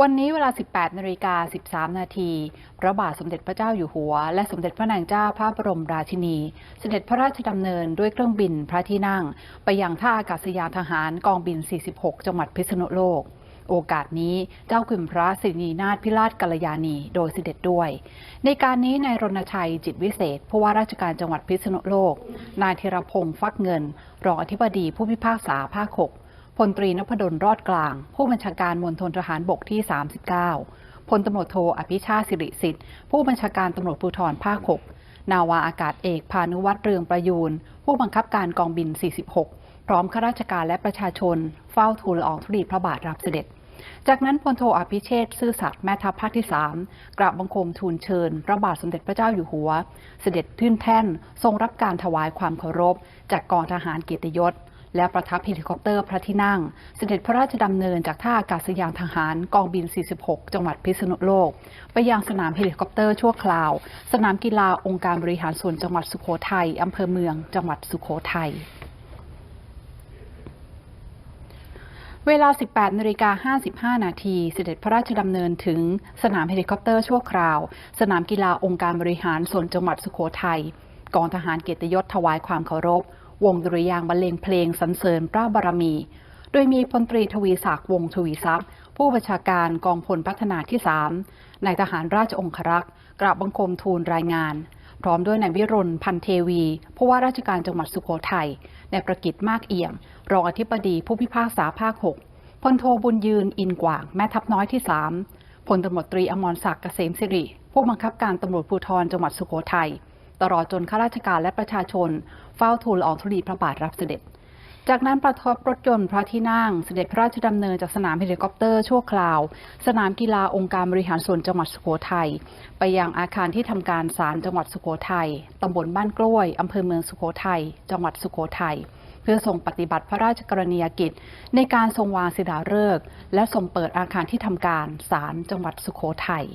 วันนี้เวลา 18นาฬิกา13 นาที พระบาทสมเด็จพระเจ้าอยู่หัว และสมเด็จพระนางเจ้าพระบรมราชินี เสด็จพระราชดำเนินด้วยเครื่องบินพระที่นั่ง ไปยังท่าอากาศยานทหารกองบิน 46 จังหวัดพิษณุโลก โอกาสนี้เจ้าคุณพระสิรินาถพิราชกัลยาณีโดยเสด็จด้วย ในการนี้นายรณชัยจิตวิเศษผู้ว่าราชการจังหวัดพิษณุโลก นายธีรพงศ์ฟักเงิน รองอธิบดีผู้พิพากษาภาค6 พลตรีนพดลรอดกลาง ผู้บัญชาการมณฑลทหารบกที่ 39 พลตำรวจโทอภิชาติสิริสิทธิ์ ผู้บัญชาการตำรวจภูธรภาค 6 นาวาอากาศเอกพานุวัตรเรืองประยูน ผู้บังคับการกองบิน 46 พร้อมข้าราชการและประชาชน เฝ้าทูลละอองธุลีพระบาทรับเสด็จจากนั้นพลโทอภิเชษฐ์ซื่อสัตย์แม่ทัพภาคที่ 3 กราบบังคมทูลเชิญ พระบาทสมเด็จพระเจ้าอยู่หัว เสด็จขึ้นแท่นทรงรับการถวายความเคารพ จากกองทหารเกียรติยศ และประทับเฮลิคอปเตอร์พระที่นั่ง เสด็จพระราชดำเนินจากท่าอากาศยานทหารกองบิน 46 จังหวัดพิษณุโลก ไปยังสนามเฮลิคอปเตอร์ชั่วคราว สนามกีฬาองค์การบริหารส่วนจังหวัดสุโขทัยอำเภอเมือง จังหวัดสุโขทัยเวลา 18นาฬิกา55 นาที เสด็จพระราชดำเนินถึงสนามเฮลิคอปเตอร์ชั่วคราว สนามกีฬาองค์การบริหารส่วนจังหวัดสุโขทัยกองทหารเกียรติยศถวายความเคารพ วงดุริยางบรรเลงเพลงสรรเสริญพระบารมี โดยมีพลตรีทวีศักดิ์วงทวีทรัพย์ ผู้บัญชาการกองพลพัฒนาที่ 3 นายทหารราชองครักษ์กราบบังคมทูลรายงาน พร้อมด้วยนายวิรุณพันเทวี ผู้ว่าราชการจังหวัดสุโขทัยนายประกิตมากเอี่ยม รองอธิบดีผู้พิพากษาภาค 6พลโทบุญยืนอินกว่างแม่ทัพน้อยที่ 3พลตำรวจตรีอมรศักดิ์เกษมสิริผู้บังคับการตำรวจภูธรจังหวัดสุโขทัย ตลอดจนข้าราชการและประชาชน เฝ้าทูลอองธุลีพระบาทรับเสด็จ จากนั้นประทับรถยนต์พระที่นั่งเสด็จพระราชดำเนินจากสนามเฮลิคอปเตอร์ชั่วคราว สนามกีฬาองค์การบริหารส่วนจังหวัดสุโขทัยไปยังอาคารที่ทำการศาลจังหวัดสุโขทัยตำบลบ้านกล้วยอำเภอเมืองสุโขทัยจังหวัดสุโขทัยเพื่อทรงปฏิบัติพระราชกรณียกิจ ในการทรงวางศิลาฤกษ์และทรงเปิดอาคารที่ทำการศาลจังหวัดสุโขทัย